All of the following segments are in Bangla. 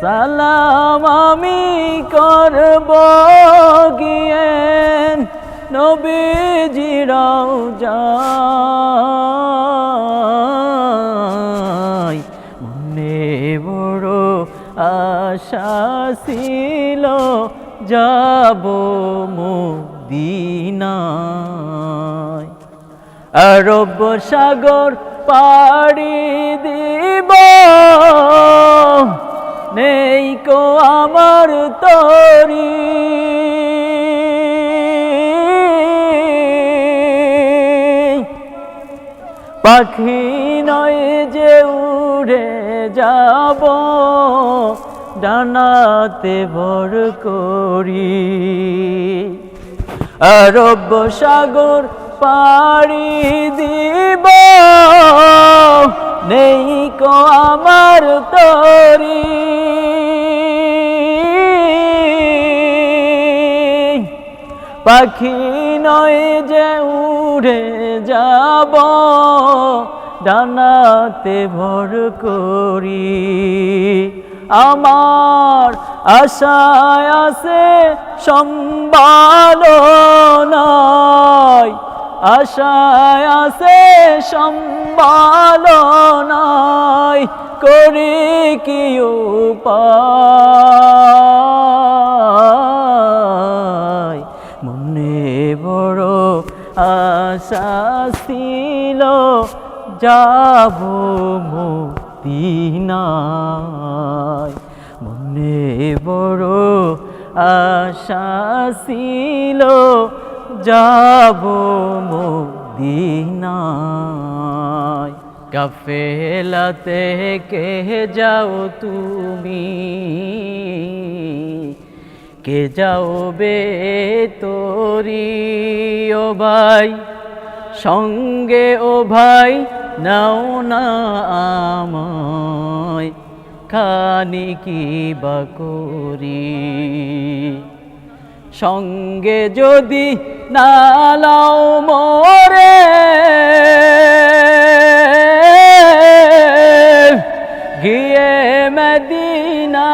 সালাম আমি করব গিয়ে। নবীজিরাও যাই মনে বড় আশা ছিল, যাব মদিনায়। আরব সাগর পাড়ি দিব। নেই কো আমার তরি। পাখি নয় যে উড়ে যাব, ডানাতে ভর করি। আরব সাগর পাড়ি দিব, নেই কো আমার তরি। পাখি নয় যে উড়ে যাব, ডানাতে ভর করি। আমার আশায় আছে সম্বাল নয় আশায় আছে সম্বাল নয় করি কি উপায়? মনে বড় আশা ছিল, যাব মদিনায়। মনে বড় আশা ছিল, যাব মদিনায়। কাফেলাতে কে যাও তুমি? কে যাও বে তোরি ও ভাই? সঙ্গে ও ভাই, নাও না আমায়। খানি কি বা করি? সঙ্গে যদি নালাও মরে, গিয়ে মদিনা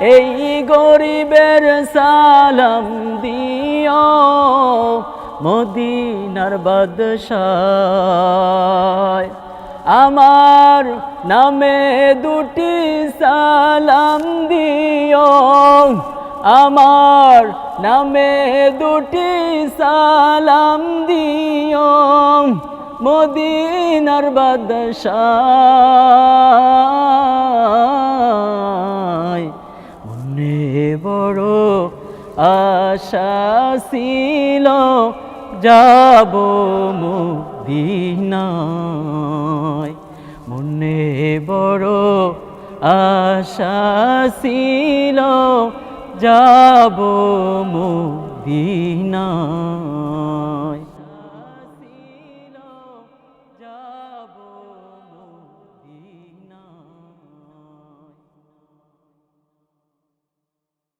এই গরিবের সালাম দিও মদিনার বাদশায়। আমার নামে দুটি সালাম দিও। আমার নামে দুটি সালাম দিও। মদিনার বাদশায়। বড় আশা ছিল যাব মদিনায়। মনে বড় আশা ছিল যাব মদিনায়।